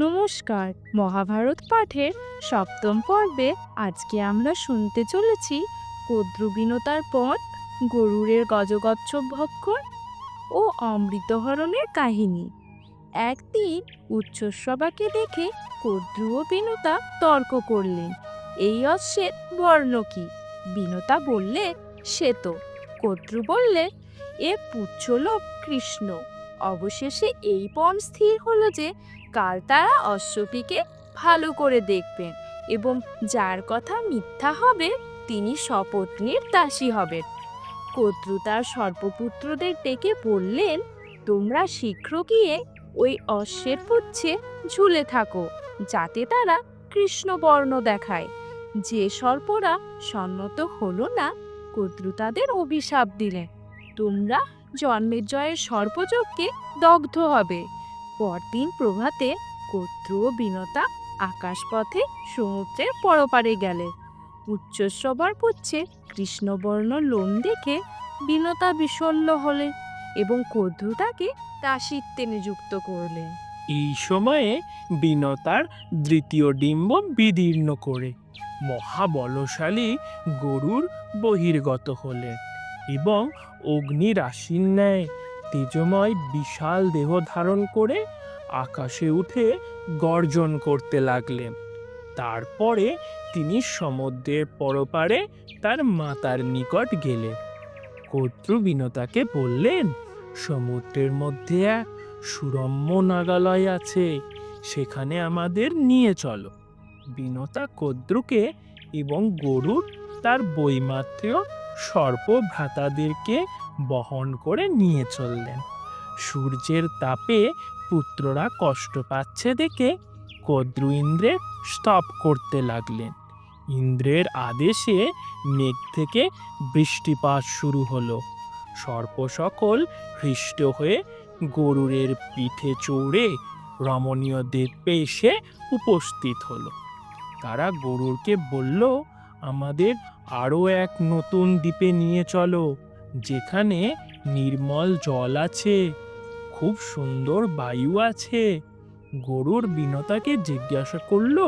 নমস্কার, মহাভারত পাঠের সপ্তম পর্বে আজকে আমরা শুনতে চলেছি কদ্রুবিনতার পর গরুরের গজগচ্ছপ ভক্ষণ ও অমৃতহরণের কাহিনী। একদিন উচ্চসভাকে দেখে কদ্রু ও বিনতা তর্ক করলেন, এই অশ্বের বর্ণ কি? বিনতা বললে শ্বেত কদ্রু বললে, এ পুচ্ছলোক কৃষ্ণ। অবশেষে এই পণ স্থির হলো যে কাল তারা অশ্বপীকে ভালো করে দেখবেন এবং যার কথা মিথ্যা হবে তিনি সপত্নীর দাসী হবেন। কর্তৃ তার সর্পপুত্রদের ডেকে বললেন, তোমরা শীঘ্র গিয়ে ওই অশ্বের পুচ্ছে ঝুলে থাকো, যাতে তারা কৃষ্ণবর্ণ দেখায়। যে সর্পরা সন্নত হলো না কর্তৃ তাদের অভিশাপ দিলেন। তোমরা জন্মের জয়ের সর্পযজ্ঞে দগ্ধ হবে। পরদিন প্রভাতে ও বিনতা আকাশপথে সমুদ্রের পরপারে গেলে। উচ্চস্ববার পুচ্ছে কৃষ্ণবর্ণ লোম দেখে বিনতা বিষণ্ণ হলে এবং কদ্রু তাকে দাসিত্বে নিযুক্ত করলেন এই সময়ে বিনতার দ্বিতীয় ডিম্ব বিদীর্ণ করে। মহাবলশালী গরুর বহির্গত হলেন এবং অগ্নি রাশির ন্যায় তেজময় বিশাল দেহ ধারণ করে আকাশে উঠে গর্জন করতে লাগলেন। তারপরে তিনি সমুদ্রের পরপারে তার মাতার নিকট গেলেন। কর্তৃ বিনতাকে বললেন, সমুদ্রের মধ্যে এক সুরম্য নাগালয় আছে, সেখানে আমাদের নিয়ে চলো। বিনতা কদ্রুকে এবং গরুর তার বৈমাত্রেয় সর্প ভ্রাতাদেরকে বহন করে নিয়ে চললেন। সূর্যের তাপে পুত্ররা কষ্ট পাচ্ছে দেখে কদ্রু ইন্দ্রের স্তব করতে লাগলেন। ইন্দ্রের আদেশে মেঘ থেকে বৃষ্টিপাত শুরু হলো। সর্প সকল হৃষ্ট হয়ে গরুরের পিঠে চড়ে রমণীয় দ্বীপে এসে উপস্থিত হলো। তারা গরুরকে বলল আমাদের আরও এক নতুন দ্বীপে নিয়ে চলো, যেখানে নির্মল জল আছে, খুব সুন্দর বায়ু আছে। গরুর বিনতাকে জিজ্ঞাসা করল,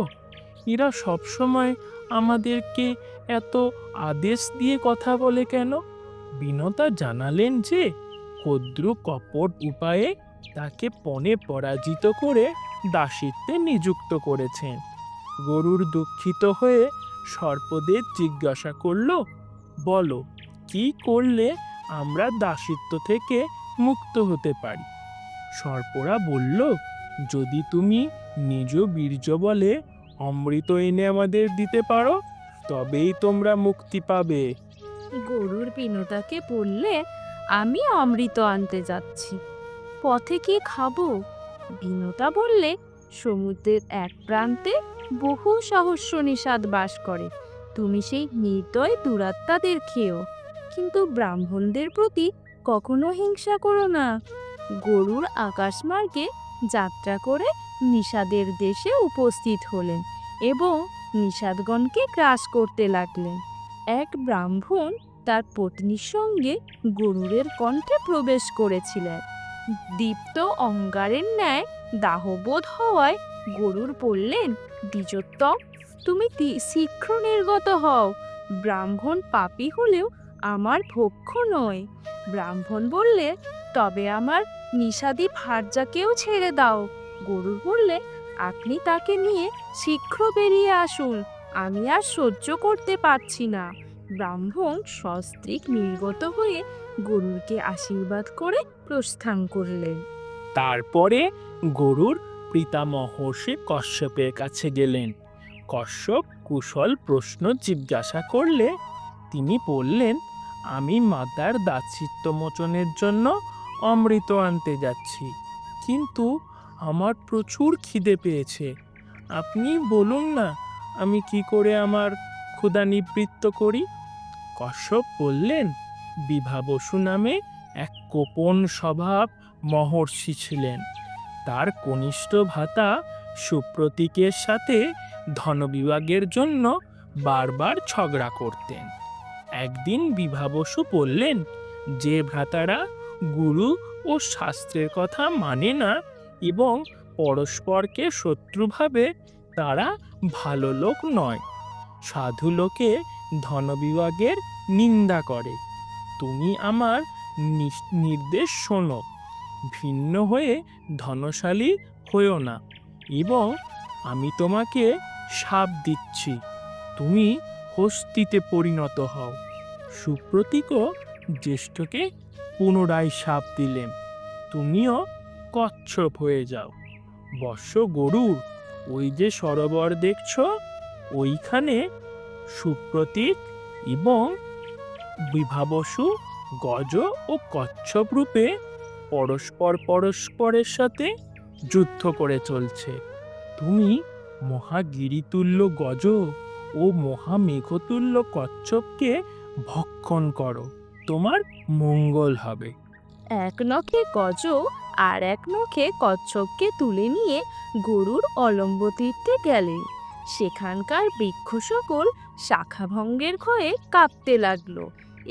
এরা সবসময় আমাদেরকে এত আদেশ দিয়ে কথা বলে কেন? বিনতা জানালেন যে ক্ষুদ্র কপট উপায়ে তাকে পণে পরাজিত করে দাসিত্বে নিযুক্ত করেছেন। গরুর দুঃখিত হয়ে সর্পদের জিজ্ঞাসা করল, বলো, কি করলে আমরা দাসিত্ব থেকে মুক্ত হতে পারি? সর্পরা বলল, যদি তুমি নিজ বীর্য বলে অমৃত এনে আমাদের দিতে পারো, তবেই তোমরা মুক্তি পাবে। গরুর বিনতাকে বললে, আমি অমৃত আনতে যাচ্ছি। পথে কি খাব? বিনতা বললে সমুদ্রের এক প্রান্তে বহু সহস্র নিষাদ বাস করে। তুমি সেই নির্দয় দুরাত্মাদের খেও। কিন্তু ব্রাহ্মণদের প্রতি কখনো হিংসা করো না। গরুর আকাশমার্গে যাত্রা করে নিষাদের দেশে উপস্থিত হলেন এবং নিষাদগণকে গ্রাস করতে লাগলেন। এক ব্রাহ্মণ তার পত্নীর সঙ্গে গরুরের কণ্ঠে প্রবেশ করেছিলেন। দীপ্ত অঙ্গারের ন্যায় দাহবোধ হওয়ায় গরুর বললেন, দ্বিজোত্তম, তুমি শীঘ্র নির্গত হও। ব্রাহ্মণ পাপী হলেও আমার ভক্ষ নয়। ব্রাহ্মণ বললে, তবে আমার নিষাদি ভার্যাকেও ছেড়ে দাও। গরুর বললে, আপনি তাকে নিয়ে শীঘ্র বেরিয়ে আসুন, আমি আর সহ্য করতে পারছি না। ব্রাহ্মণ সস্ত্রীক নির্গত হয়ে গরুকে আশীর্বাদ করে প্রস্থান করলেন। তারপরে গরুর পিতামহর্ষি কশ্যপের কাছে গেলেন। কশ্যপ কুশল প্রশ্ন জিজ্ঞাসা করলে তিনি বললেন, আমি মাতার দাসিত্ব মোচনের জন্য অমৃত আনতে যাচ্ছি, কিন্তু আমার প্রচুর খিদে পেয়েছে। আপনি বলুন না, আমি কি করে আমার ক্ষুধা নিবৃত্ত করি? কশ্যপ বললেন বিভা বসু নামে এক গোপন স্বভাব মহর্ষি ছিলেন। তার কনিষ্ঠ ভাতা সুপ্রতীকের সাথে ধনবিভাগের জন্য বারবার ঝগড়া করতেন। একদিন বিভা বসু বললেন, যে ভ্রাতারা গুরু ও শাস্ত্রের কথা মানে না এবং পরস্পরকে শত্রুভাবে, তারা ভালো লোক নয়। সাধু লোকে ধনবিভাগের নিন্দা করে। তুমি আমার নির্দেশ শোনো। ভিন্ন হয়ে ধনশালী হয়েও না। এবং আমি তোমাকে সাপ দিচ্ছি। তুমি হস্তিতে পরিণত হও। সুপ্রতীকও জ্যেষ্ঠকে পুনরায় সাপ দিলেন। তুমিও কচ্ছপ হয়ে যাও। বর্ষ গরুর, ওই যে সরোবর দেখছ, ওইখানে সুপ্রতীক এবং বিভাবসু গজ ও কচ্ছপ রূপে পরস্পর পরস্পরের সাথে যুদ্ধ করে চলছে। তুমি মহাগিরিতুল্য গজ ও মহামেঘতুল্য কচ্ছপকে ভক্ষণ করো, তোমার মঙ্গল হবে। এক নখে গজ আর এক নখে কচ্ছপকে তুলে নিয়ে গরুর অলম্ব তীর্থে গেলেন সেখানকার বৃক্ষ সকল শাখাভঙ্গের ক্ষয়ে কাঁপতে লাগল।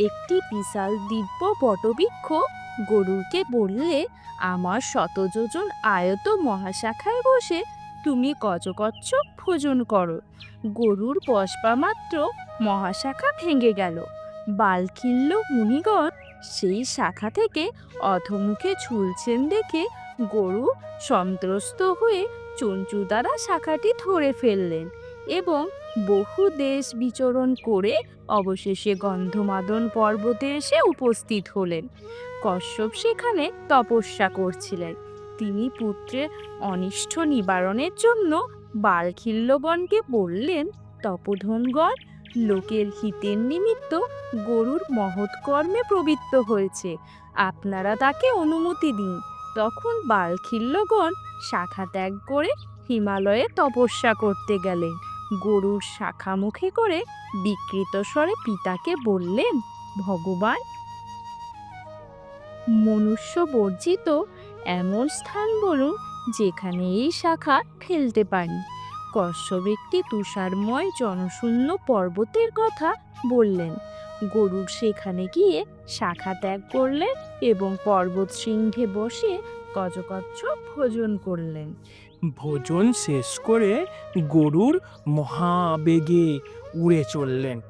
একটি বিশাল দিব্য বটবৃক্ষ গরুরকে বললে, আমার শতযোজন আয়ত মহাশাখায় বসে তুমি গজকচ্ছপ ভোজন করো। গরুর পশপা মাত্র মহাশাখা ভেঙে গেল। বালখিল্য মুনিগণ সেই শাখা থেকে অধমুখে ঝুলছেন দেখে গরু সন্ত্রস্ত হয়ে চঞ্চু দ্বারা শাখাটি ধরে ফেললেন। এবং বহু দেশ বিচরণ করে অবশেষে গন্ধমাদন পর্বতে এসে উপস্থিত হলেন। কশ্যপ সেখানে তপস্যা করছিলেন। তিনি পুত্রের অনিষ্ট নিবারণের জন্য বালখিল্যগণকে বললেন, তপধনগণ, লোকের হিতের নিমিত্ত গরুর মহৎ কর্মে প্রবৃত্ত হয়েছে। আপনারা তাকে অনুমতি দিন। তখন বালখিল্যগণ শাখা ত্যাগ করে হিমালয়ে তপস্যা করতে গেলেন। গরুর শাখা মুখে করে বিকৃত স্বরে পিতাকে বললেন, ভগবান, মনুষ্য বর্জিত এমন স্থান বলুন যেখানে এই শাখা ফেলতে পারি। কশ্যপ একটি তুষারময় জনশূন্য পর্বতের কথা বললেন। গরুর সেখানে গিয়ে শাখা ত্যাগ করলেন এবং পর্বত শৃঙ্গে বসে গজকচ্ছপ ভোজন করলেন। ভোজন শেষ করে গরুর মহাবেগে উড়ে চললেন।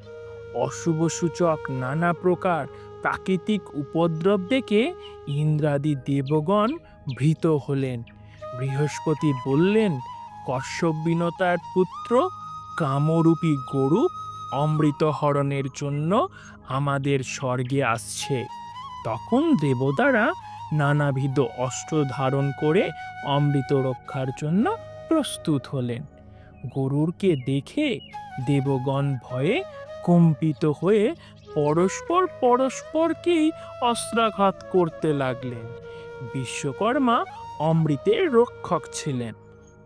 অশুভ সূচক নানা প্রকার প্রাকৃতিক উপদ্রব দেখে ইন্দ্রাদি দেবগণ ভীত হলেন। বৃহস্পতি বললেন, কশ্যপ বিনতার পুত্র, কামরূপী গরু অমৃত হরণের জন্য আমাদের স্বর্গে আসছে। তখন দেবতারা নানাবিধ অস্ত্র ধারণ করে অমৃত রক্ষার জন্য প্রস্তুত হলেন। গরুরকে দেখে দেবগণ ভয়ে কম্পিত হয়ে পরস্পর পরস্পরকেই অস্ত্রাঘাত করতে লাগলেন। বিশ্বকর্মা অমৃতের রক্ষক ছিলেন।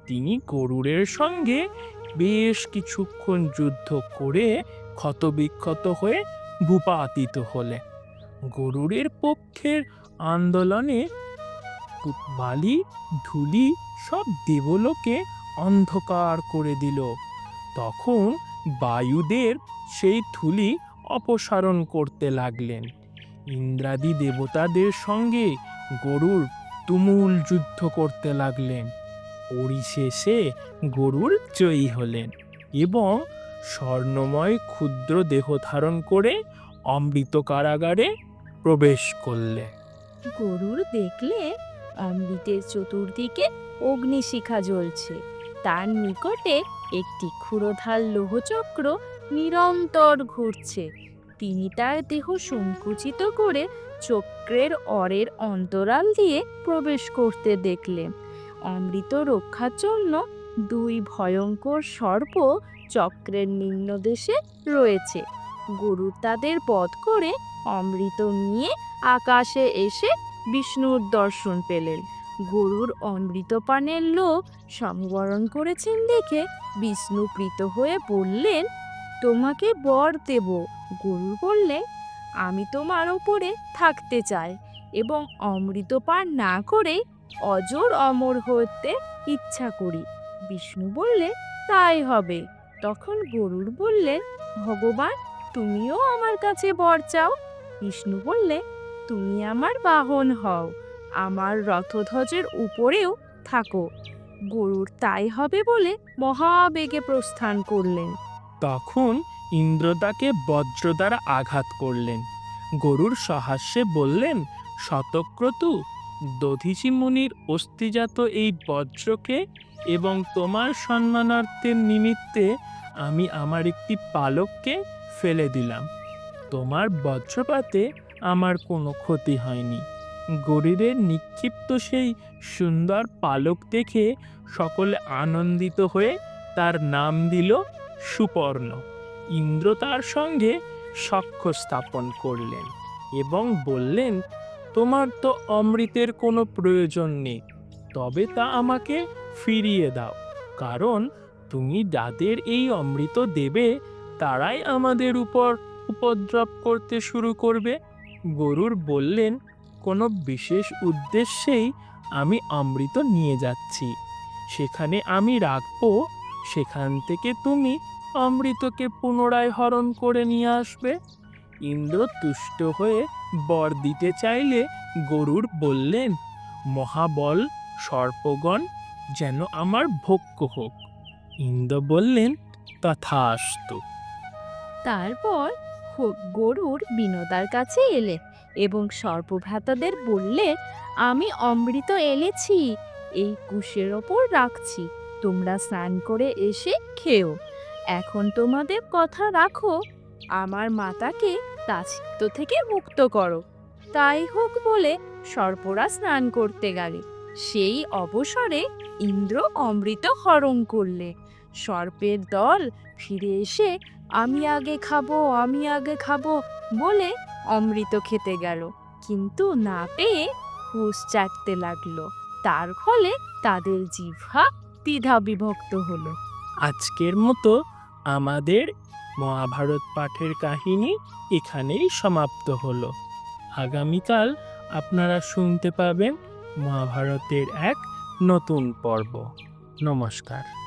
তিনি গরুরের সঙ্গে বেশ কিছুক্ষণ যুদ্ধ করে ক্ষতবিক্ষত হয়ে ভূপাতিত হলেন। গরুরের পক্ষের আন্দোলনে বালি, ধুলি সব দেবলোকে অন্ধকার করে দিল। তখন বায়ুদের সেই ধুলি অপসারণ করতে লাগলেন। ইন্দ্রাদি দেবতাদের সঙ্গে গরুর তুমুল যুদ্ধ করতে লাগলেন। পরিশেষে গরুর জয়ী হলেন এবং স্বর্ণময় ক্ষুদ্র দেহ ধারণ করে অমৃত কারাগারে প্রবেশ করলেন। গরুর দেখলে অমৃতের চতুর্দিকে অগ্নিশিখা জ্বলছে। তার নিকটে একটি ক্ষুরোধার লোহচক্র নিরন্তর ঘুরছে। তিনি তার দেহ সংকুচিত করে চক্রের অরের অন্তরাল দিয়ে প্রবেশ করতে দেখলেন। অমৃত রক্ষার জন্য দুই ভয়ঙ্কর সর্প চক্রের নিম্নদেশে রয়েছে। গরু তাদের বধ করে অমৃত নিয়ে আকাশে এসে বিষ্ণুর দর্শন পেলেন। গরুর অমৃতপানের লোক সংবরণ করেছেন দেখে বিষ্ণু প্রীত হয়ে বললেন, তোমাকে বর দেব। গরু বললে, আমি তোমার ওপরে থাকতে চাই এবং অমৃতপান না করে অজর অমর হতে ইচ্ছা করি। বিষ্ণু বললে, তাই হবে। তখন গরুর বললে, ভগবান তুমিও আমার কাছে বর চাও। বিষ্ণু বললে, তুমি আমার বাহন হও, আমার রথধ্বজের উপরেও থাকো। গরুর তাই হবে বলে মহাবেগে প্রস্থান করলেন। তখন ইন্দ্র তাকে বজ্র দ্বারা আঘাত করলেন। গরুর সহাস্যে বললেন, শতক্রতু, দধিচি মুনির অস্থিজাত এই বজ্রকে এবং তোমার সম্মানার্থের নিমিত্তে আমি আমার একটি পালককে ফেলে দিলাম। তোমার বজ্রপাতে আমার কোনো ক্ষতি হয়নি। গরুরের নিক্ষিপ্ত সেই সুন্দর পালক দেখে সকলে আনন্দিত হয়ে তার নাম দিল সুপর্ণ। ইন্দ্র তার সঙ্গে সাক্ষ্য স্থাপন করলেন এবং বললেন, তোমার তো অমৃতের কোনো প্রয়োজন নেই। তবে তা আমাকে ফিরিয়ে দাও। কারণ তুমি যাদের এই অমৃত দেবে তারাই আমাদের উপর উপদ্রব করতে শুরু করবে। গরুর বললেন, কোনো বিশেষ উদ্দেশ্যেই আমি অমৃত নিয়ে যাচ্ছি। সেখানে আমি রাখব, সেখান থেকে তুমি অমৃতকে পুনরায় হরণ করে নিয়ে আসবে। ইন্দ্র তুষ্ট হয়ে বর দিতে চাইলে গরুর বললেন, মহাবল, সর্পগণ যেন আমার ভক্ষ হোক। ইন্দ্র বললেন তথা তথাস্তু। তারপর গরুর বিনোদার কাছে এলেন এবং সর্পভ্রাতাদের বললে, আমি অমৃত এনেছি, এই কুশের ওপর রাখছি, তোমরা স্নান করে এসে খেও। এখন তোমাদের কথা রাখো, আমার মাতাকে দাসিত্ব থেকে মুক্ত করো। তাই হোক বলে সর্পরা স্নান করতে গেলে। সেই অবসরে ইন্দ্র অমৃত হরণ করলে। সর্পের দল ফিরে এসে আমি আগে খাব, আমি আগে খাব বলে অমৃত খেতে গেল। কিন্তু না পেয়ে হুঁশ চাটতে লাগল। তার ফলে তাদের জিহ্বা দ্বিধা বিভক্ত হলো। আজকের মতো আমাদের মহাভারত পাঠের কাহিনী এখানেই সমাপ্ত হলো। আগামীকাল আপনারা শুনতে পাবেন মহাভারতের এক নতুন পর্ব। নমস্কার।